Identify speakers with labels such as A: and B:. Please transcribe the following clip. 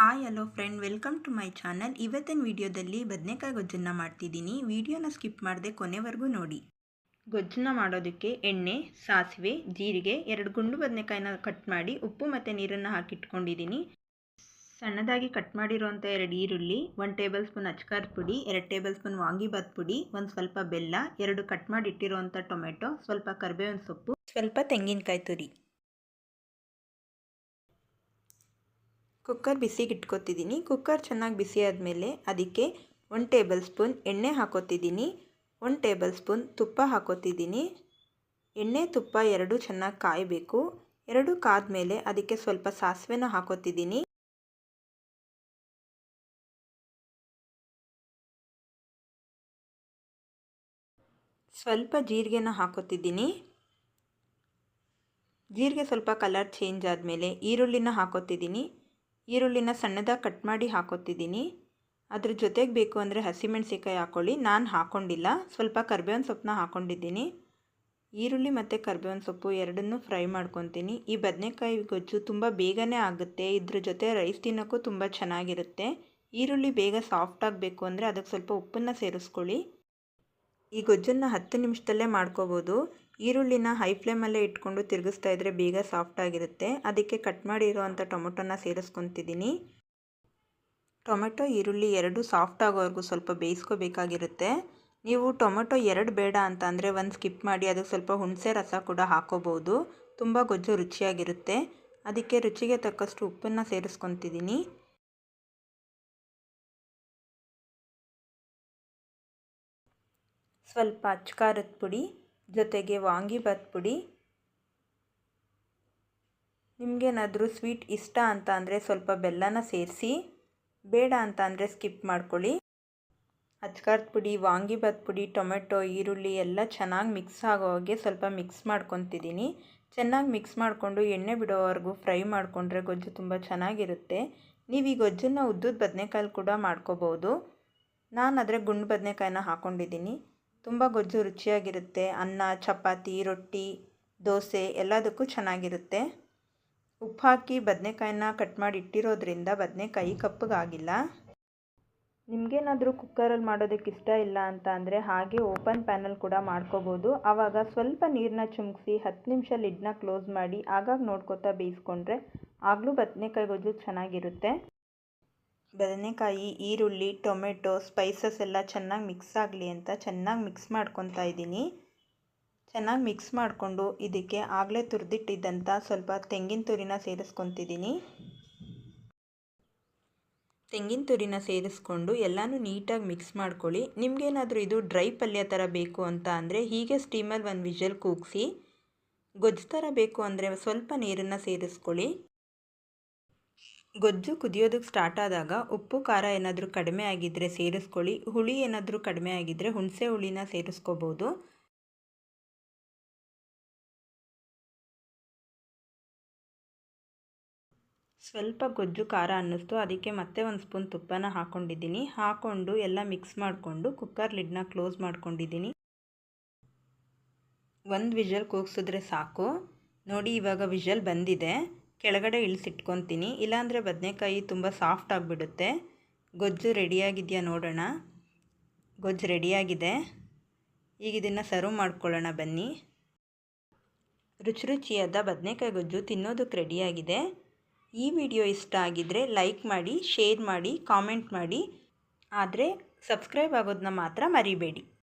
A: Hi hello friend welcome to my channel ಇವತ್ತಿನ ವಿಡಿಯೋದಲ್ಲಿ ಬದನೆಕಾಯಿ ಗೊಜ್ಜನ್ನ ಮಾಡ್ತಿದ್ದೀನಿ. ವಿಡಿಯೋನ ಸ್ಕಿಪ್ ಮಾಡದೆ ಕೊನೆವರೆಗೂ ನೋಡಿ. ಗೊಜ್ಜನ್ನ ಮಾಡೋದಕ್ಕೆ ಎಣ್ಣೆ, ಸಾಸಿವೆ, ಜೀರಿಗೆ ಎರಡು ಗುಂಡು ಬದನೆಕಾಯಿನ ಕಟ್ ಮಾಡಿ ಉಪ್ಪು ಮತ್ತು ನೀರನ್ನು ಹಾಕಿಟ್ಕೊಂಡಿದ್ದೀನಿ. ಸಣ್ಣದಾಗಿ ಕಟ್ ಮಾಡಿರುವಂಥ ಎರಡು ಈರುಳ್ಳಿ ಒನ್ ಟೇಬಲ್ ಸ್ಪೂನ್ ಅಚ್ಕಾರ್ ಪುಡಿ, ಎರಡು ಟೇಬಲ್ ಸ್ಪೂನ್ ವಾಂಗಿಬಾತ್ ಪುಡಿ, ಒಂದು ಸ್ವಲ್ಪ ಬೆಲ್ಲ, ಎರಡು ಕಟ್ ಮಾಡಿ ಇಟ್ಟಿರೋಂಥ ಟೊಮೆಟೊ ಸ್ವಲ್ಪ ಕರಿಬೇವಿನ ಸೊಪ್ಪು, ಸ್ವಲ್ಪ ತೆಂಗಿನಕಾಯಿ ತುರಿ. ಕುಕ್ಕರ್ ಬಿಸಿಗೆ ಇಟ್ಕೊತಿದ್ದೀನಿ ಕುಕ್ಕರ್ ಚೆನ್ನಾಗಿ ಬಿಸಿ ಆದಮೇಲೆ ಅದಕ್ಕೆ ಒನ್ ಟೇಬಲ್ ಸ್ಪೂನ್ ಎಣ್ಣೆ ಹಾಕೋತಿದ್ದೀನಿ. ಒನ್ ಟೇಬಲ್ ಸ್ಪೂನ್ ತುಪ್ಪ ಹಾಕೋತಿದ್ದೀನಿ. ಎಣ್ಣೆ, ತುಪ್ಪ ಎರಡು ಚೆನ್ನಾಗಿ ಕಾಯಬೇಕು. ಎರಡು ಕಾದ್ಮೇಲೆ ಅದಕ್ಕೆ ಸ್ವಲ್ಪ ಸಾಸಿವೆನ ಹಾಕೋತಿದ್ದೀನಿ. ಸ್ವಲ್ಪ ಜೀರಿಗೆನ ಹಾಕೋತಿದ್ದೀನಿ. ಜೀರಿಗೆ ಸ್ವಲ್ಪ ಕಲರ್ ಚೇಂಜ್ ಆದಮೇಲೆ ಈರುಳ್ಳಿನ ಹಾಕೋತಿದ್ದೀನಿ. ಈರುಳ್ಳಿನ ಸಣ್ಣದಾಗಿ ಕಟ್ ಮಾಡಿ ಹಾಕೋತಿದ್ದೀನಿ ಅದ್ರ ಜೊತೆಗೆ ಬೇಕು ಅಂದರೆ ಹಸಿಮೆಣ್ಸಿಕಾಯಿ ಹಾಕ್ಕೊಳ್ಳಿ ನಾನು ಹಾಕ್ಕೊಂಡಿಲ್ಲ ಸ್ವಲ್ಪ ಕರ್ಬೇವಿನ ಸೊಪ್ಪನ್ನ ಹಾಕ್ಕೊಂಡಿದ್ದೀನಿ ಈರುಳ್ಳಿ ಮತ್ತು ಕರ್ಬೇವಿನ ಸೊಪ್ಪು ಎರಡನ್ನೂ ಫ್ರೈ ಮಾಡ್ಕೊತೀನಿ. ಈ ಬದನೆಕಾಯಿ ಗೊಜ್ಜು ತುಂಬ ಬೇಗನೆ ಆಗುತ್ತೆ. ಇದ್ರ ಜೊತೆ ರೈಸ್ ತಿನ್ನೋಕ್ಕೂ ತುಂಬ ಚೆನ್ನಾಗಿರುತ್ತೆ. ಈರುಳ್ಳಿ ಬೇಗ ಸಾಫ್ಟ್ ಆಗಬೇಕು ಅಂದರೆ ಅದಕ್ಕೆ ಸ್ವಲ್ಪ ಉಪ್ಪನ್ನು ಸೇರಿಸ್ಕೊಳ್ಳಿ. ಈ ಗೊಜ್ಜನ್ನು ಹತ್ತು ನಿಮಿಷದಲ್ಲೇ ಮಾಡ್ಕೋಬೋದು. ಈರುಳ್ಳಿನ ಹೈ ಫ್ಲೇಮಲ್ಲೇ ಇಟ್ಕೊಂಡು ತಿರುಗಿಸ್ತಾ ಇದ್ದರೆ ಬೇಗ ಸಾಫ್ಟ್ ಆಗಿರುತ್ತೆ. ಅದಕ್ಕೆ ಕಟ್ ಮಾಡಿರೋವಂಥ ಟೊಮೊಟೊನ ಸೇರಿಸ್ಕೊತಿದ್ದೀನಿ. ಟೊಮೆಟೊ, ಈರುಳ್ಳಿ ಎರಡು ಸಾಫ್ಟ್ ಆಗೋವರೆಗೂ ಸ್ವಲ್ಪ ಬೇಯಿಸ್ಕೋಬೇಕಾಗಿರುತ್ತೆ. ನೀವು ಟೊಮೆಟೊ ಎರಡು ಬೇಡ ಅಂತ ಅಂದರೆ ಒಂದು ಸ್ಕಿಪ್ ಮಾಡಿ ಅದಕ್ಕೆ ಸ್ವಲ್ಪ ಹುಣಸೆ ರಸ ಕೂಡ ಹಾಕೋಬೋದು ತುಂಬ ಗೊಜ್ಜು ರುಚಿಯಾಗಿರುತ್ತೆ. ಅದಕ್ಕೆ ರುಚಿಗೆ ತಕ್ಕಷ್ಟು ಉಪ್ಪನ್ನು ಸೇರಿಸ್ಕೊತಿದ್ದೀನಿ. ಸ್ವಲ್ಪ ಅಚ್ಕಾರದ ಪುಡಿ. ಜೊತೆಗೆ ವಾಂಗಿಭಾತ್ ಪುಡಿ ನಿಮಗೇನಾದರೂ ಸ್ವೀಟ್ ಇಷ್ಟ ಅಂತ ಅಂದರೆ ಸ್ವಲ್ಪ ಬೆಲ್ಲನ ಸೇರಿಸಿ, ಬೇಡ ಅಂತ ಅಂದರೆ ಸ್ಕಿಪ್ ಮಾಡ್ಕೊಳ್ಳಿ. ಅಚ್ಕಾರದ ಪುಡಿ ವಾಂಗಿಭಾತ್ ಪುಡಿ ಟೊಮೆಟೊ, ಈರುಳ್ಳಿ ಎಲ್ಲ ಚೆನ್ನಾಗಿ ಮಿಕ್ಸ್ ಆಗೋ ಹಾಗೆ ಸ್ವಲ್ಪ ಮಿಕ್ಸ್ ಮಾಡ್ಕೊತಿದ್ದೀನಿ ಚೆನ್ನಾಗಿ ಮಿಕ್ಸ್ ಮಾಡಿಕೊಂಡು ಎಣ್ಣೆ ಬಿಡೋವರೆಗೂ ಫ್ರೈ ಮಾಡಿಕೊಂಡ್ರೆ ಗೊಜ್ಜು ತುಂಬ ಚೆನ್ನಾಗಿರುತ್ತೆ. ನೀವು ಈ ಗೊಜ್ಜನ್ನು ಉದ್ದದ ಬದನೆಕಾಯಲ್ಲಿ ಕೂಡ ಮಾಡ್ಕೋಬೋದು. ನಾನು ಆದರೆ ಗುಂಡು ಬದನೆಕಾಯಿನ ಹಾಕ್ಕೊಂಡಿದ್ದೀನಿ ತುಂಬ ಗೊಜ್ಜು ರುಚಿಯಾಗಿರುತ್ತೆ. ಅನ್ನ, ಚಪಾತಿ, ರೊಟ್ಟಿ, ದೋಸೆ ಎಲ್ಲದಕ್ಕೂ ಚೆನ್ನಾಗಿರುತ್ತೆ. ಉಪ್ಪು ಹಾಕಿ ಬದನೆಕಾಯಿನ ಕಟ್ ಮಾಡಿ ಇಟ್ಟಿರೋದ್ರಿಂದ ಬದನೆಕಾಯಿ ಕಪ್ಪಗಾಗಿಲ್ಲ. ನಿಮಗೇನಾದರೂ ಕುಕ್ಕರಲ್ಲಿ ಮಾಡೋದಕ್ಕೆ ಇಷ್ಟ ಇಲ್ಲ ಅಂತ ಅಂದರೆ ಹಾಗೆ ಓಪನ್ ಪ್ಯಾನಲ್ ಕೂಡ ಮಾಡ್ಕೋಬೋದು. ಆವಾಗ ಸ್ವಲ್ಪ ನೀರನ್ನ ಚುಮ್ಕಿಸಿ ಹತ್ತು ನಿಮಿಷ ಲಿಡ್ನ ಕ್ಲೋಸ್ ಮಾಡಿ ಆಗಾಗ ನೋಡ್ಕೋತಾ ಬೇಯಿಸ್ಕೊಂಡ್ರೆ ಆಗಲೂ ಬದನೆಕಾಯಿ ಗೊಜ್ಜು ಚೆನ್ನಾಗಿರುತ್ತೆ. ಬದನೆಕಾಯಿ, ಈರುಳ್ಳಿ, ಟೊಮೆಟೊ ಸ್ಪೈಸಸ್ ಎಲ್ಲ ಚೆನ್ನಾಗಿ ಮಿಕ್ಸ್ ಆಗಲಿ ಅಂತ ಚೆನ್ನಾಗಿ ಮಿಕ್ಸ್ ಮಾಡ್ಕೊತಾ ಇದ್ದೀನಿ. ಚೆನ್ನಾಗಿ ಮಿಕ್ಸ್ ಮಾಡಿಕೊಂಡು ಇದಕ್ಕೆ ಆಗಲೇ ತುರಿದಿಟ್ಟಿದ್ದಂಥ ಸ್ವಲ್ಪ ತೆಂಗಿನ ತುರಿನ ಸೇರಿಸ್ಕೊತಿದ್ದೀನಿ. ತೆಂಗಿನ ತುರಿನ ಸೇರಿಸ್ಕೊಂಡು ಎಲ್ಲನೂ ನೀಟಾಗಿ ಮಿಕ್ಸ್ ಮಾಡ್ಕೊಳ್ಳಿ. ನಿಮಗೇನಾದರೂ ಇದು ಡ್ರೈ ಪಲ್ಯ ಥರ ಬೇಕು ಅಂತ ಅಂದರೆ ಹೀಗೆ ಸ್ಟೀಮಲ್ಲಿ ಒಂದು ವಿಷಲ್ ಕೂಗಿಸಿ, ಗೊಜ್ಜು ಥರ ಬೇಕು ಅಂದರೆ ಸ್ವಲ್ಪ ನೀರನ್ನು ಸೇರಿಸ್ಕೊಳ್ಳಿ. ಗೊಜ್ಜು ಕುದಿಯೋದಕ್ಕೆ ಸ್ಟಾರ್ಟ್ ಆದಾಗ ಉಪ್ಪು, ಖಾರ ಏನಾದರೂ ಕಡಿಮೆ ಆಗಿದ್ದರೆ ಸೇರಿಸ್ಕೊಳ್ಳಿ. ಹುಳಿ ಏನಾದರೂ ಕಡಿಮೆ ಆಗಿದ್ದರೆ ಹುಣಸೆ ಹುಳಿನ ಸೇರಿಸ್ಕೋಬೋದು. ಸ್ವಲ್ಪ ಗೊಜ್ಜು, ಖಾರ ಅನ್ನಿಸ್ತು. ಅದಕ್ಕೆ ಮತ್ತೆ ಒಂದು ಸ್ಪೂನ್ ತುಪ್ಪನ ಹಾಕ್ಕೊಂಡಿದ್ದೀನಿ ಹಾಕ್ಕೊಂಡು ಎಲ್ಲ ಮಿಕ್ಸ್ ಮಾಡಿಕೊಂಡು ಕುಕ್ಕರ್ ಲಿಡ್ನ ಕ್ಲೋಸ್ ಮಾಡ್ಕೊಂಡಿದ್ದೀನಿ. ಒಂದು ವಿಷಲ್ ಕೂಗಿಸಿದ್ರೆ ಸಾಕು. ನೋಡಿ ಇವಾಗ ವಿಷಲ್ ಬಂದಿದೆ. ಕೆಳಗಡೆ ಇಳಿಸಿಟ್ಕೊತೀನಿ. ಇಲ್ಲಾಂದರೆ ಬದನೆಕಾಯಿ ತುಂಬ ಸಾಫ್ಟ್ ಆಗಿಬಿಡುತ್ತೆ. ಗೊಜ್ಜು ರೆಡಿಯಾಗಿದೆಯಾ ನೋಡೋಣ. ಗೊಜ್ಜು ರೆಡಿಯಾಗಿದೆ. ಈಗ ಇದನ್ನು ಸರ್ವ್ ಮಾಡ್ಕೊಳ್ಳೋಣ ಬನ್ನಿ. ರುಚಿ ರುಚಿಯಾದ ಬದನೆಕಾಯಿ ಗೊಜ್ಜು ತಿನ್ನೋದಕ್ಕೆ ರೆಡಿಯಾಗಿದೆ. ಈ ವಿಡಿಯೋ ಇಷ್ಟ ಆಗಿದ್ದರೆ ಲೈಕ್ ಮಾಡಿ, ಶೇರ್ ಮಾಡಿ, ಕಾಮೆಂಟ್ ಮಾಡಿ. ಆದರೆ ಸಬ್ಸ್ಕ್ರೈಬ್ ಆಗೋದನ್ನ ಮಾತ್ರ ಮರಿಬೇಡಿ.